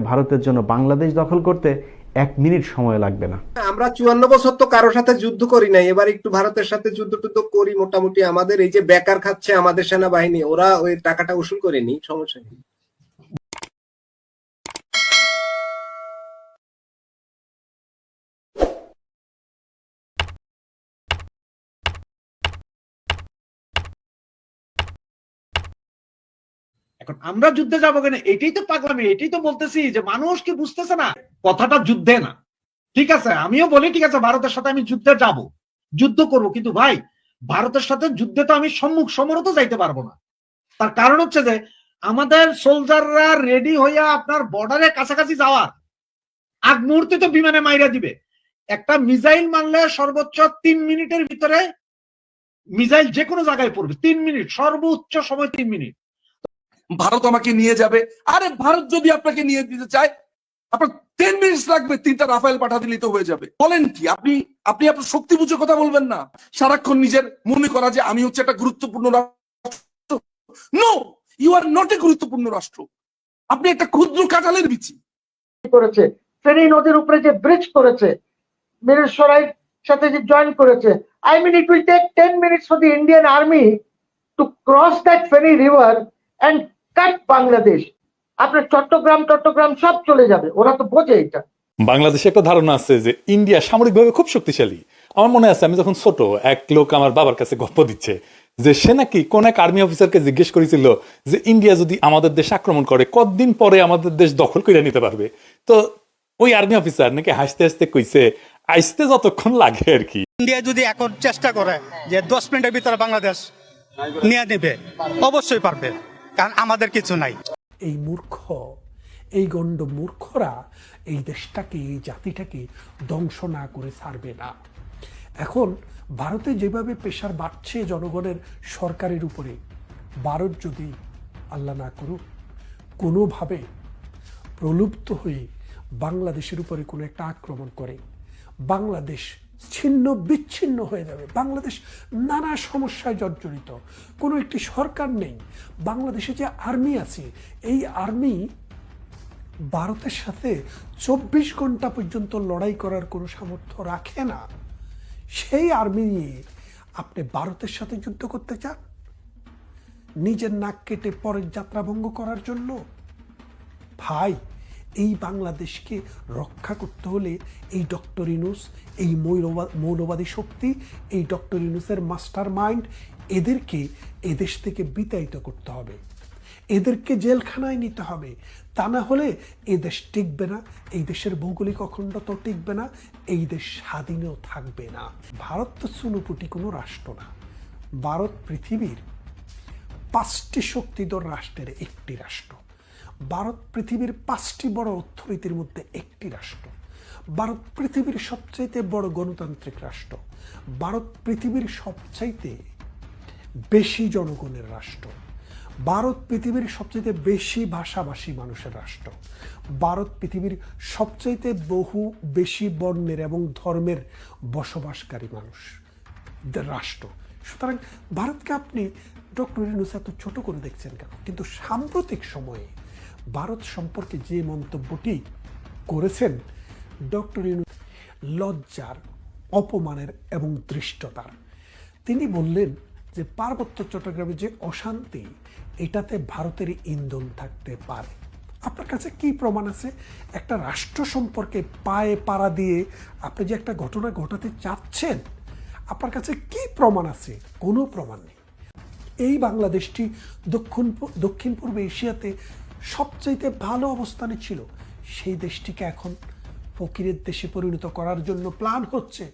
ভারতের জন্য বাংলাদেশ দখল করতে এক মিনিট সময় লাগবে না। আমরা চুয়ান্ন বছর তো কারোর সাথে যুদ্ধ করি নাই, এবার একটু ভারতের সাথে যুদ্ধ টুদ্ধ করি মোটামুটি। আমাদের এই যে বেকার খাচ্ছে আমাদের সেনাবাহিনী, ওরা ওই টাকাটা উসুল করেনি সমস্যা নেই। এখন আমরা যুদ্ধে যাব কেন? এটাই তো পাগলামি, এটাই তো বলতেছি যে মানুষ কি বুঝতেছে না? কথাটা যুদ্ধে না। ঠিক আছে, আমিও বলি, ঠিক আছে, ভারতের সাথে আমি যুদ্ধে যাব। যুদ্ধ করব, কিন্তু ভাই, ভারতের সাথে যুদ্ধে তো আমি সম্মুখ সমরত যাইতে পারব না। তার কারণ হচ্ছে যে, আমাদের সোলজাররা রেডি হইয়া আপনার বর্ডারের কাছাকাছি যাওয়ার। আগ মুহূর্তে তো বিমানে মাইরা দিবে। একটা মিসাইল মারলে সর্বোচ্চ তিন মিনিটের ভিতরে মিসাইল যে কোনো জায়গায় পড়বে, তিন মিনিট, সর্বোচ্চ সময় তিন মিনিট। ভারত আমাকে নিয়ে যাবে। আরে ভারত যদি আপনাকে নিয়ে দিতে চায়, আপনার টেন মিনিটস লাগবে, তিনটা রাফায়েল পাঠা দিলেই তো হয়ে যাবে। বলেন কি, আপনি আপনি আপনার শক্তি বুঝে কথা বলবেন না। সারাক্ষণ নিজের মনে করা যে আমি হচ্ছে একটা গুরুত্বপূর্ণ রাষ্ট্র। No you are not a গুরুত্বপূর্ণ রাষ্ট্র। আপনি একটা ক্ষুদ্র কাঁঠালের বিচি। করেছে? ফেনী নদীর উপরে যে ব্রিজ করেছে, মিরেশ্বরাই সাথে যে জয়েন করেছে। I mean it will take ten minutes for the Indian army to cross that Feni river and cut Bangladesh. আপনার চট্টগ্রাম চট্টগ্রাম সব চলে যাবে। ওরা তো বোঝে এটা। বাংলাদেশে একটা ধারণা আছে যে ইন্ডিয়া সামরিকভাবে খুব শক্তিশালী। আমার মনে আছে আমি যখন ছোট এক লোক আমার বাবার কাছে গপ্প দিচ্ছে যে সে নাকি কোন এক আর্মি অফিসারকে জিজ্ঞেস করেছিল যে ইন্ডিয়া যদি আমাদের দেশ আক্রমণ করে কতদিন পরে আমাদের দেশ দখল করে নিতে পারবে? তো ওই আর্মি অফিসার নাকি হাসতে হাসতে কইছে আইসতে যতক্ষণ লাগে আর কি। ইন্ডিয়া যদি এখন চেষ্টা করে যে দশ মিনিটের ভিতরে বাংলাদেশ নিয়ে নেবে অবশ্যই পারবে। কারণ আমাদের কিছু নাই। এই মূর্খ, এই গণ্ড মূর্খরা এই দেশটাকে, এই জাতিটাকে ধ্বংস না করে ছাড়বে না। এখন ভারতে যেভাবে পেশার বাড়ছে জনগণের সরকারের উপরে, ভারত যদি আল্লাহ না করুক, কোনোভাবে প্রলুব্ধ হয়ে বাংলাদেশের উপরে কোনো একটা আক্রমণ করে, বাংলাদেশ ছিন্ন, বিচ্ছিন্ন হয়ে যাবে। বাংলাদেশ নানা সমস্যায় জর্জরিত। কোনো একটি সরকার নেই। বাংলাদেশে যে আর্মি আছে, এই আর্মি ভারতের সাথে চব্বিশ ঘণ্টা পর্যন্ত লড়াই করার কোনো সামর্থ্য রাখে না। সেই আর্মি নিয়ে আপনি ভারতের সাথে যুদ্ধ করতে চান? নিজের নাক কেটে পরের যাত্রাভঙ্গ করার জন্য? ভাই এই বাংলাদেশকে রক্ষা করতে হলে এই ডক্টর ইনুস এই মৌলবা- মৌলবাদী শক্তি, এই ডক্টর ইনুসের মাস্টার মাইন্ড এদেরকে এদেশ থেকে বিতাড়িত করতে হবে। এদেরকে জেলখানায় নিতে হবে। তা না হলে এই দেশ টিকবে না, এই দেশের ভৌগোলিক অখণ্ডতা টিকবে না, এই দেশ স্বাধীনও থাকবে না। ভারত তো চুনুপুটি কোনো রাষ্ট্র না। ভারত পৃথিবীর পাঁচটি শক্তিধর রাষ্ট্রের একটি রাষ্ট্র। ভারত পৃথিবীর পাঁচটি বড় অর্থনীতির মধ্যে একটি রাষ্ট্র। ভারত পৃথিবীর সবচাইতে বড় গণতান্ত্রিক রাষ্ট্র। ভারত পৃথিবীর সবচাইতে বেশি জনগণের রাষ্ট্র। ভারত পৃথিবীর সবচাইতে বেশি ভাষাভাষী মানুষের রাষ্ট্র। ভারত পৃথিবীর সবচাইতে বহু বেশি বর্ণের এবং ধর্মের বসবাসকারী মানুষ। রাষ্ট্র। সুতরাং ভারতকে আপনি ডক্টর ইউনুস এত ছোট করে দেখছেন কেন? কিন্তু সাম্প্রতিক সময়ে ভারত সম্পর্কে যে মন্তব্যটি করেছেন ডক্টর ইউনুস লজ্জার, অপমানের এবং দৃষ্টতার। তিনি বললেন যে পার্বত্য চট্টগ্রামে যে অশান্তি, এটাতে ভারতের ইন্ধন থাকতে পারে। আপনার কাছে কি প্রমাণ আছে? একটা রাষ্ট্র সম্পর্কে পায়ে পাড়া দিয়ে আপনি যে একটা ঘটনা ঘটাতে চাচ্ছেন, আপনার কাছে কি প্রমাণ আছে? কোনো প্রমাণ নেই। এই বাংলাদেশটি দক্ষিণ দক্ষিণ পূর্ব এশিয়াতে সবচাইতে ভালো অবস্থানে ছিল। সেই দেশটিকে এখন ফকিরের দেশে পরিণত করার জন্য প্ল্যান হচ্ছে।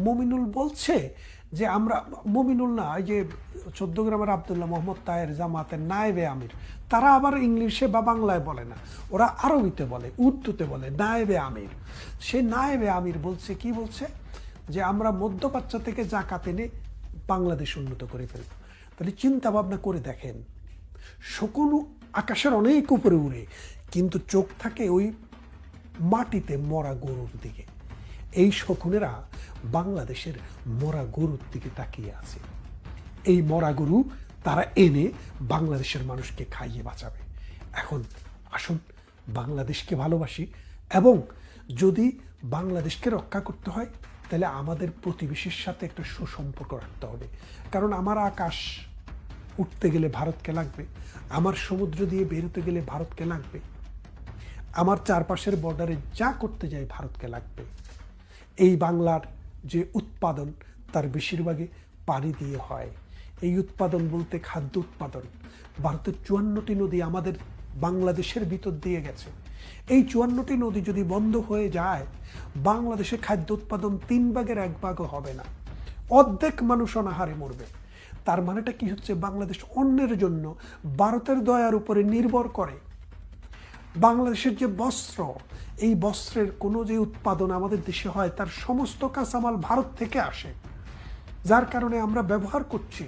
মমিনুল বলছে যে আমরা, মমিনুল না, এই যে চোদ্দ গ্রামের আবদুল্লাহ মোহাম্মদ তায়ের জামাতের নায়েবে আমির, তারা আবার ইংলিশে বা বাংলায় বলে না। ওরা আরবিতে বলে, উর্দুতে বলে, নায়েবে আমির। সে নায়েবে আমির বলছে, কি বলছে? যে আমরা মধ্যপ্রাচ্য থেকে জাকাত এনে বাংলাদেশ উন্নত করে ফেলব। তাহলে চিন্তা ভাবনা করে দেখেন শকুন আকাশের অনেক উপরে উড়ে, কিন্তু চোখ থাকে ওই মাটিতে মরা গরুর দিকে। এই শকুনেরা বাংলাদেশের মরা গরুর দিকে তাকিয়ে আছে। এই মরা গরু তারা এনে বাংলাদেশের মানুষকে খাইয়ে বাঁচাবে। এখন আসুন বাংলাদেশকে ভালোবাসি এবং যদি বাংলাদেশকে রক্ষা করতে হয়, তাহলে আমাদের প্রতিবেশীর সাথে একটা সুসম্পর্ক রাখতে হবে। কারণ আমার আকাশ উঠতে গেলে ভারতকে লাগবে, আমার সমুদ্র দিয়ে বেরোতে গেলে ভারতকে লাগবে, আমার চারপাশের বর্ডারে যা করতে যাই ভারতকে লাগবে। এই বাংলার যে উৎপাদন, তার বেশিরভাগই পানি দিয়ে হয়। এই উৎপাদন বলতে খাদ্য উৎপাদন। ভারতের চুয়ান্নটি নদী আমাদের বাংলাদেশের ভিতর দিয়ে গেছে। এই চুয়ান্নটি নদী যদি বন্ধ হয়ে যায়, বাংলাদেশে খাদ্য উৎপাদন তিন ভাগের এক ভাগও হবে না। অর্ধেক মানুষ অনাহারে মরবে। তার মানেটা কি হচ্ছে? বাংলাদেশ অন্যের জন্য ভারতের দয়ার উপরে নির্ভর করে। বাংলাদেশের যে বস্ত্র, এই বস্ত্রের কোনো যে উৎপাদন আমাদের দেশে হয়, তার সমস্ত কাঁচামাল ভারত থেকে আসে। যার কারণে আমরা ব্যবহার করছি।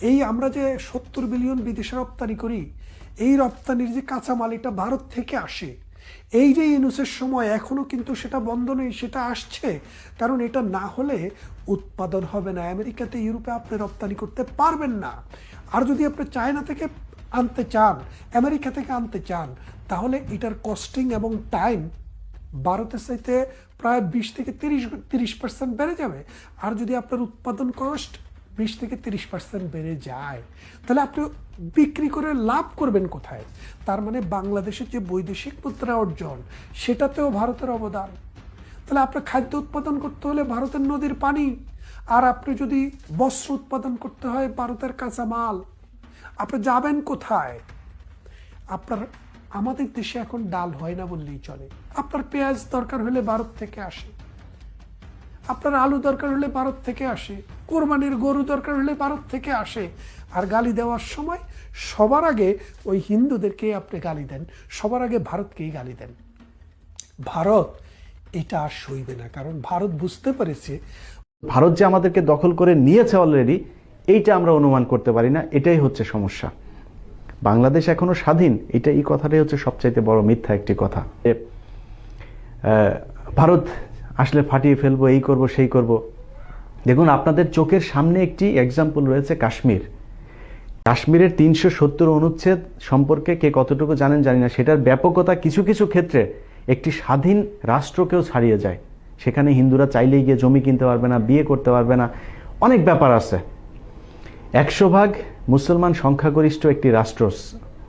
এই আমরা যে সত্তর বিলিয়ন বিদেশে রপ্তানি করি, এই রপ্তানির যে কাঁচামাল, এটা ভারত থেকে আসে। এই যে ইউনুসের সময়, এখনও কিন্তু সেটা বন্ধ নেই, সেটা আসছে। কারণ এটা না হলে উৎপাদন হবে না। আমেরিকাতে, ইউরোপে আপনি রপ্তানি করতে পারবেন না। আর যদি আপনি চায়না থেকে আনতে চান, আমেরিকা থেকে আনতে চান, তাহলে এটার কস্টিং এবং টাইম ভারতের চাইতে প্রায় বিশ থেকে তিরিশ তিরিশ পার্সেন্ট বেড়ে যাবে। আর যদি আপনার উৎপাদন কস্ট বিশ থেকে তিরিশ পার্সেন্ট বেড়ে যায়। তাহলে আপনি বিক্রি করে লাভ করবেন কোথায়? তার মানে বাংলাদেশের যে বৈদেশিক মুদ্রা অর্জন, সেটাতেও ভারতের অবদান। তাহলে আপনার খাদ্য উৎপাদন করতে হলে ভারতের নদীর পানি, আর আপনি যদি বস্ত্র উৎপাদন করতে হয় ভারতের কাঁচামাল, আপনি যাবেন কোথায়? আপনার, আমাদের দেশে এখন ডাল হয় না বললেই চলে। আপনার পেঁয়াজ দরকার হলে ভারত থেকে আসে। আপনার আলু দরকার হলে ভারত থেকে আসে। কোরবানির গরু দরকার হলে ভারত থেকে আসে। আর গালি দেওয়ার সময় সবার আগে ওই হিন্দুদেরকে আপনি গালি দেন। সবার আগে ভারতকেই গালি দেন। ভারত এটা আর সইবে না, কারণ ভারত বুঝতে পেরেছে ভারত যে আমাদেরকে দখল করে নিয়েছে অলরেডি এইটা আমরা অনুমান করতে পারি না, এটাই হচ্ছে সমস্যা। বাংলাদেশ এখনও স্বাধীন, এটা এই কথাটাই হচ্ছে সবচাইতে বড় মিথ্যা একটি কথা। ভারত আসলে ফাটিয়ে ফেলব, এই করব, সেই করব দেখুন, আপনাদের চোখের সামনে একটি এক্সাম্পল রয়েছে কাশ্মীর। কাশ্মীরের তিনশো সত্তর অনুচ্ছেদ সম্পর্কে কে কতটুকু জানেন জানি না। সেটার ব্যাপকতা কিছু কিছু ক্ষেত্রে একটি স্বাধীন রাষ্ট্রকেও ছাড়িয়ে যায়। সেখানে হিন্দুরা চাইলেই গিয়ে জমি কিনতে পারবে না, বিয়ে করতে পারবে না। অনেক ব্যাপার আছে। একশো ভাগ মুসলমান সংখ্যাগরিষ্ঠ একটি রাষ্ট্র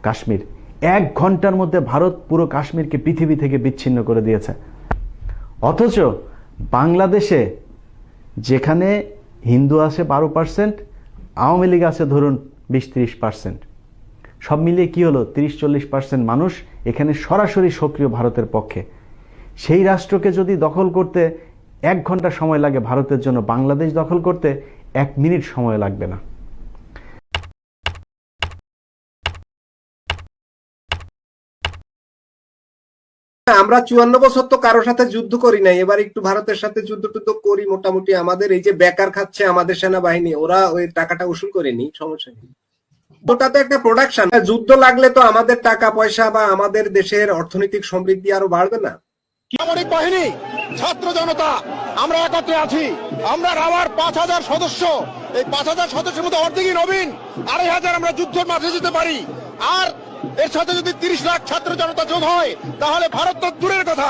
কাশ্মীর। এক ঘণ্টার মধ্যে ভারত পুরো কাশ্মীরকে পৃথিবী থেকে বিচ্ছিন্ন করে দিয়েছে। অথচ বাংলাদেশে যেখানে হিন্দু আছে বারো পার্সেন্ট আওয়ামী লীগ আছে ধরুন বিশ ত্রিশ পার্সেন্ট সব মিলিয়ে কী হলো? তিরিশ চল্লিশ পার্সেন্ট মানুষ এখানে সরাসরি সক্রিয় ভারতের পক্ষে। সেই রাষ্ট্রকে যদি দখল করতে এক ঘণ্টা সময় লাগে ভারতের জন্য, বাংলাদেশ দখল করতে এক মিনিট সময় লাগবে না। আমরা চুয়ান্ন বছর তো কারোর সাথে যুদ্ধ করি নাই। এবার একটু ভারতের সাথে যুদ্ধ টুদ্ধ করি মোটামুটি। আমাদের এই যে বেকার খাচ্ছে আমাদের সেনাবাহিনী, ওরা ওই টাকাটা উসুল করেনি সমস্যা নেই। ওটা তো একটা প্রোডাকশন যুদ্ধ লাগলে তো আমাদের টাকা পয়সা বা আমাদের দেশের অর্থনৈতিক সমৃদ্ধি আরও বাড়বে না। সামরিক বাহিনী, ছাত্র জনতা, আমরা একত্রে আছি। আমরা আমার পাঁচ হাজার সদস্য। এই পাঁচ হাজার সদস্যের মধ্যে অর্ধেকই নবীন। আড়াই হাজার আমরা যুদ্ধের মাঠে যেতে পারি। আর এর সাথে যদি তিরিশ লাখ ছাত্র জনতা যোগ হয় তাহলে ভারত তো দূরের কথা।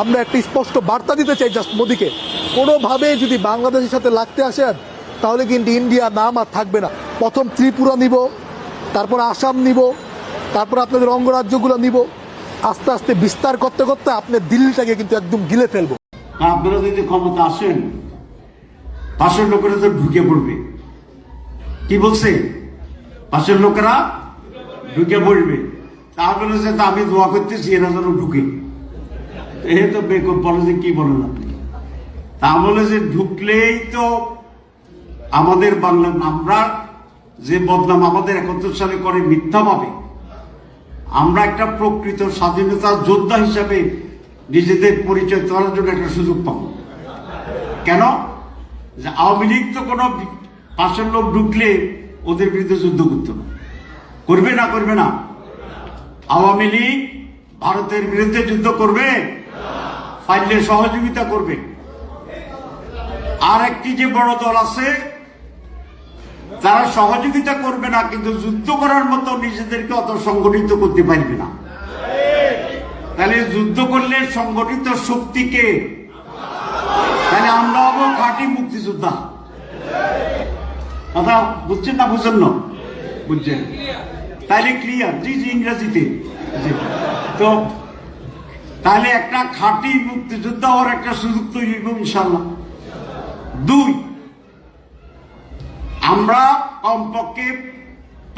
আমরা একটা স্পষ্ট বার্তা দিতে চাই জাস্ট মোদীকে। কোনোভাবে যদি বাংলাদেশের সাথে লাগতে আসেন তাহলে কিন্তু ইন্ডিয়া নাম আর থাকবে না। প্রথম ত্রিপুরা নিব, তারপর আসাম নিব, তারপর আপনাদের অঙ্গরাজ্যগুলো নিব। আস্তে আস্তে বিস্তার করতে করতে আপনার দিল্লিটাকে কিন্তু একদম গিলে ফেলব। আপনারা যদি ক্ষমতা আসেন, পাশের লোকেরা তো ঢুকে পড়বে। কি বলছে? পাশের লোকেরা ঢুকে পড়বে। বলেছে আমি দোয়া করতেছি, এরা যেন ঢুকে। এ তো বেকুব বলে যে, কি বলেন আপনি? তা বলে যে, ঢুকলেই তো আমাদের বাংলা, আমরা যে বদনাম আমাদের একাত্তর সালে করে মিথ্যা পাবে আমরা একটা প্রকৃত স্বাধীনতা যোদ্ধা হিসাবে নিজেদের পরিচয় করার জন্য একটা সুযোগ পাবো। কেন? যে আওয়ামী লীগ তো কোনো পাশের লোক ঢুকলে ওদের বিরুদ্ধে যুদ্ধ করতো না। করবে না করবে না। আওয়ামী লীগ ভারতের বিরুদ্ধে যুদ্ধ করবে ফাইলে সহযোগিতা করবে। আর একটি যে বড় দল আছে তারা সহযোগিতা করবে না, কিন্তু যুদ্ধ করার মতো নিজেদেরকে অত সংগঠিত করতে পারবে না। তাহলে যুদ্ধ করলে সংগঠিত শক্তিকে তাহলে আমরা হব খাঁটি মুক্তিযোদ্ধা। কথা বুঝছেন না বুঝছেন না? বুঝছেন। তাহলে ক্লিয়ার, জি জি, ইংরেজিতে। তো তাহলে একটা খাঁটি মুক্তিযোদ্ধা হওয়ার একটা সুযোগ তৈরি করব ইনশাল্লাহ দুই, আমরা কমপক্ষে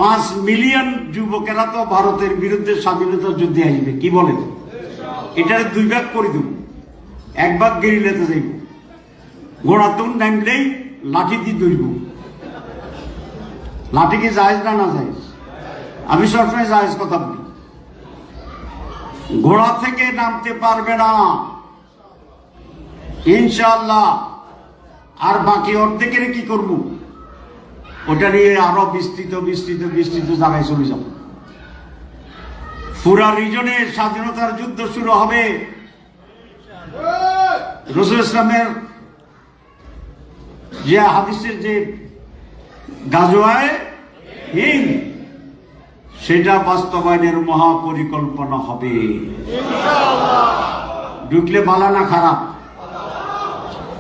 পাঁচ মিলিয়ন যুবকেরা তো ভারতের বিরুদ্ধে স্বাধীনতা যুদ্ধে আসবে, কি বলেন? এটার দুই ভাগ করে দেব। এক ভাগ গেরিলাতে যাইব। ঘোড়াতুন নামলেই লাঠি দিয়ে দইব লাঠি কি জায়েজ না না জায়েজ? আমি সবসময় জায়েজ কথা বলি। ঘোড়া থেকে নামতে পারবে না। ইনশাল্লাহ আর বাকি অর্ধেকের কি করব? ওটা নিয়ে আরও বিস্তৃত বিস্তৃত বিস্তৃত জায়গায় চলে যাব। পুরা রিজনে স্বাধীনতার যুদ্ধ শুরু হবে। রসুল ইসলামের যে হাদিসের যে গাজোয়ায় হিন্দ সেটা বাস্তবায়নের মহাপরিকল্পনা হবে। ঢুকলে বালা না খারাপ?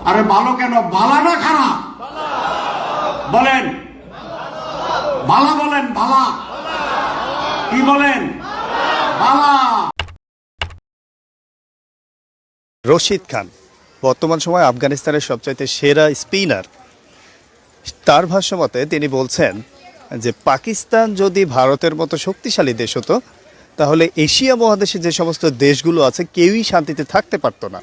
আরে ভালো কেন? ভালা না খারাপ? বলেন। ভালা বলেন ভালা কি বলেন? ভালা রশিদ খান, বর্তমান সময় আফগানিস্তানের সবচাইতে সেরা স্পিনার। তার ভাষ্যমতে তিনি বলছেন যে পাকিস্তান যদি ভারতের মতো শক্তিশালী দেশ হতো, তাহলে এশিয়া মহাদেশে যে সমস্ত দেশগুলো আছে, কেউই শান্তিতে থাকতে পারতো না।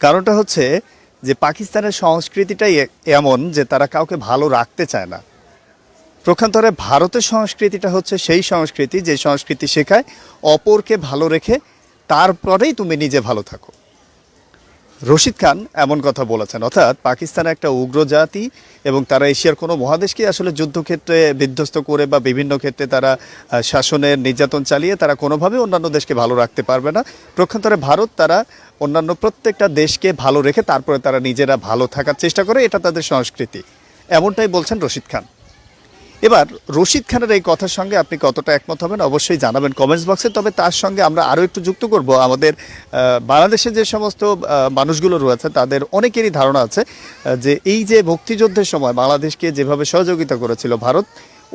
কারণটা হচ্ছে যে পাকিস্তানের সংস্কৃতিটাই এমন যে তারা কাউকে ভালো রাখতে চায় না। প্রখান্তরে ভারতের সংস্কৃতিটা হচ্ছে সেই সংস্কৃতি যে সংস্কৃতি শেখায়, অপরকে ভালো রেখে তারপরেই তুমি নিজে ভালো থাকো। রশিদ খান এমন কথা বলেছেন। অর্থাৎ পাকিস্তান একটা উগ্র জাতি এবং তারা এশিয়ার কোনো মহাদেশকে আসলে যুদ্ধক্ষেত্রে বিধ্বস্ত করে বা বিভিন্ন ক্ষেত্রে তারা শাসনের নির্যাতন চালিয়ে তারা কোনোভাবে অন্যান্য দেশকে ভালো রাখতে পারবে না। প্রক্ষান্তরে ভারত তারা অন্যান্য প্রত্যেকটা দেশকে ভালো রেখে তারপরে তারা নিজেরা ভালো থাকার চেষ্টা করে, এটা তাদের সংস্কৃতি। এমনটাই বলছেন রশিদ খান। এবার রশিদ খানের এই কথার সঙ্গে আপনি কতটা একমত হবেন অবশ্যই জানাবেন কমেন্টস বক্সে তবে তার সঙ্গে আমরা আরও একটু যুক্ত করব। আমাদের বাংলাদেশে যে সমস্ত মানুষগুলো রয়েছে, তাদের অনেকেরই ধারণা আছে যে এই যে মুক্তিযুদ্ধের সময় বাংলাদেশকে যেভাবে সহযোগিতা করেছিল ভারত,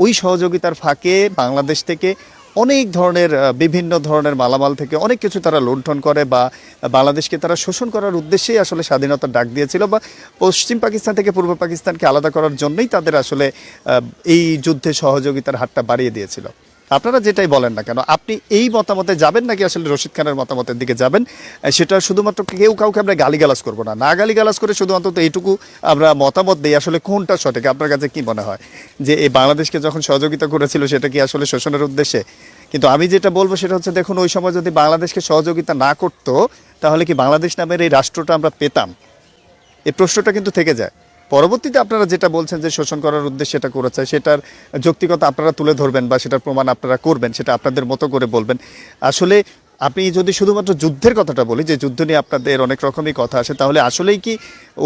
ওই সহযোগিতার ফাঁকে বাংলাদেশ থেকে অনেক ধরনের বিভিন্ন ধরনের মালামাল থেকে অনেক কিছু তারা লুণ্ঠন করে বা বাংলাদেশকে তারা শোষণ করার উদ্দেশ্যেই আসলে স্বাধীনতার ডাক দিয়েছিল বা পশ্চিম পাকিস্তান থেকে পূর্ব পাকিস্তানকে আলাদা করার জন্যই তাদের আসলে এই যুদ্ধে সহযোগিতার হাতটা বাড়িয়ে দিয়েছিল। আপনারা যেটাই বলেন না কেন, আপনি এই মতামতে যাবেন নাকি আসলে রশিদ খানের মতামতের দিকে যাবেন? সেটা শুধুমাত্র কেউ কাউকে আমরা গালিগালাজ করব না। না গালিগালাজ করে শুধু অন্তত এইটুকু আমরা মতামত দিই, আসলে কোনটা সঠিক? আপনার কাছে কি মনে হয়? যে এই বাংলাদেশকে যখন সহযোগিতা করেছিল, সেটা কি আসলে শোষণের উদ্দেশ্যে? কিন্তু আমি যেটা বলব সেটা হচ্ছে, দেখুন, ওই সময় যদি বাংলাদেশকে সহযোগিতা না করতো, তাহলে কি বাংলাদেশ নামের এই রাষ্ট্রটা আমরা পেতাম? এই প্রশ্নটা কিন্তু থেকে যায়। পরবর্তীতে আপনারা যেটা বলছেন যে শোষণ করার উদ্দেশ্যে এটা করেছে, সেটার যৌক্তিকতা আপনারা তুলে ধরবেন বা সেটার প্রমাণ আপনারা করবেন, সেটা আপনাদের মতো করে বলবেন। আসলে আপনি যদি শুধুমাত্র যুদ্ধের কথাটা বলি, যে যুদ্ধ নিয়ে আপনাদের অনেক রকমই কথা আসে তাহলে আসলেই কি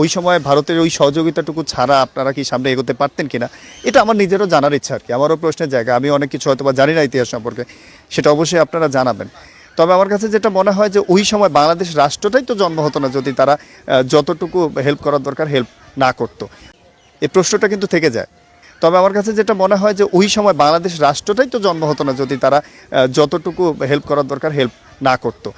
ওই সময় ভারতের ওই সহযোগিতাটুকু ছাড়া আপনারা কি সামনে এগোতে পারতেন কিনা? এটা আমার নিজেরও জানার ইচ্ছা আর কি, আমারও প্রশ্নের জায়গা, আমি অনেক কিছু হয়তো বা জানি না ইতিহাস সম্পর্কে, সেটা অবশ্যই আপনারা জানাবেন। তবে আমার কাছে যেটা মনে হয় যে ওই সময় বাংলাদেশ রাষ্ট্রটাই তো জন্ম হতো না যদি তারা যতটুকু হেল্প করার দরকার হেল্প না করতো। এই প্রশ্নটা কিন্তু থেকে যায়। তবে আমার কাছে যেটা মনে হয় যে ওই সময় বাংলাদেশ রাষ্ট্রটাই তো জন্ম হতো না যদি তারা যতটুকু হেল্প করার দরকার হেল্প না করতো।